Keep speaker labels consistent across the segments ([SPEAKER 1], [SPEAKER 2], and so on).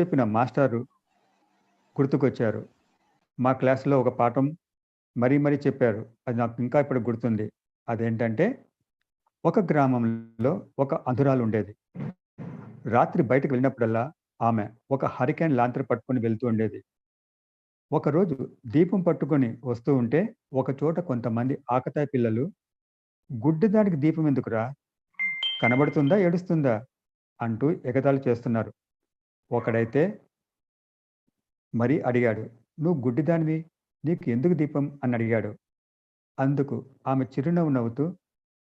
[SPEAKER 1] చెప్పిన మాస్టారు గుర్తుకొచ్చారు. మా క్లాస్లో ఒక పాఠం మరీ మరీ చెప్పారు. అది నాకు ఇంకా ఇప్పుడు గుర్తుంది. అదేంటంటే ఒక గ్రామంలో ఒక అంధురాలు ఉండేది. రాత్రి బయటకు వెళ్ళినప్పుడల్లా ఆమె ఒక హరికేన్ లాంతర్ పట్టుకొని వెళ్తూ ఉండేది. ఒకరోజు దీపం పట్టుకొని వస్తూ ఉంటే ఒక చోట కొంతమంది ఆకతాయి పిల్లలు గుడ్డిదానికి దీపం ఎందుకురా? కనబడుతుందా? ఏడుస్తుందా? అంటూ ఎగతాళి చేస్తున్నారు. ఒకడైతే మరి అడిగాడు నువ్వు గుడ్డిదానివి నీకు ఎందుకు దీపం? అని అడిగాడు. అందుకు ఆమె చిరునవ్వు నవ్వుతూ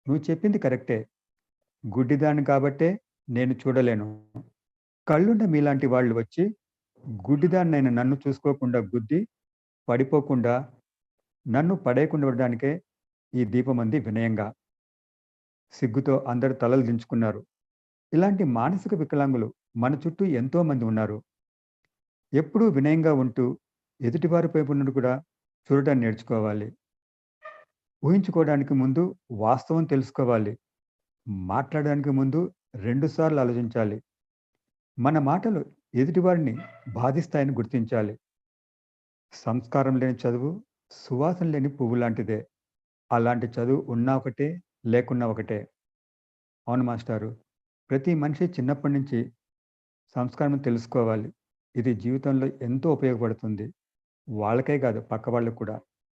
[SPEAKER 1] నువ్వు చెప్పింది కరెక్టే. గుడ్డిదాన్ని కాబట్టే నేను చూడలేను. కళ్ళుండ మీలాంటి వాళ్ళు వచ్చి గుడ్డిదాన్నైన నన్ను చూసుకోకుండా గుద్ది పడిపోకుండా నన్ను పడేయకుండా ఉండడానికే ఈ దీపం అంది వినయంగా. సిగ్గుతో అందరు తలలు దించుకున్నారు. ఇలాంటి మానసిక వికలాంగులు మన చుట్టూ ఎంతోమంది ఉన్నారు. ఎప్పుడూ వినయంగా ఉంటూ ఎదుటివారి వైపు కూడా చూడటాన్ని నేర్చుకోవాలి. ఊహించుకోవడానికి ముందు వాస్తవం తెలుసుకోవాలి. మాట్లాడడానికి ముందు రెండుసార్లు ఆలోచించాలి. మన మాటలు ఎదుటివారిని బాధిస్తాయని గుర్తించాలి. సంస్కారం లేని చదువు సువాసన లేని పువ్వు లాంటిదే. అలాంటి చదువు ఉన్నా ఒకటే లేకున్నా ఒకటే. అవును మాస్టారు. ప్రతి మనిషి చిన్నప్పటి నుంచి సంస్కారం తెలుసుకోవాలి. ఇది జీవితంలో ఎంతో ఉపయోగపడుతుంది. వాళ్ళకే కాదు పక్క వాళ్ళకు కూడా.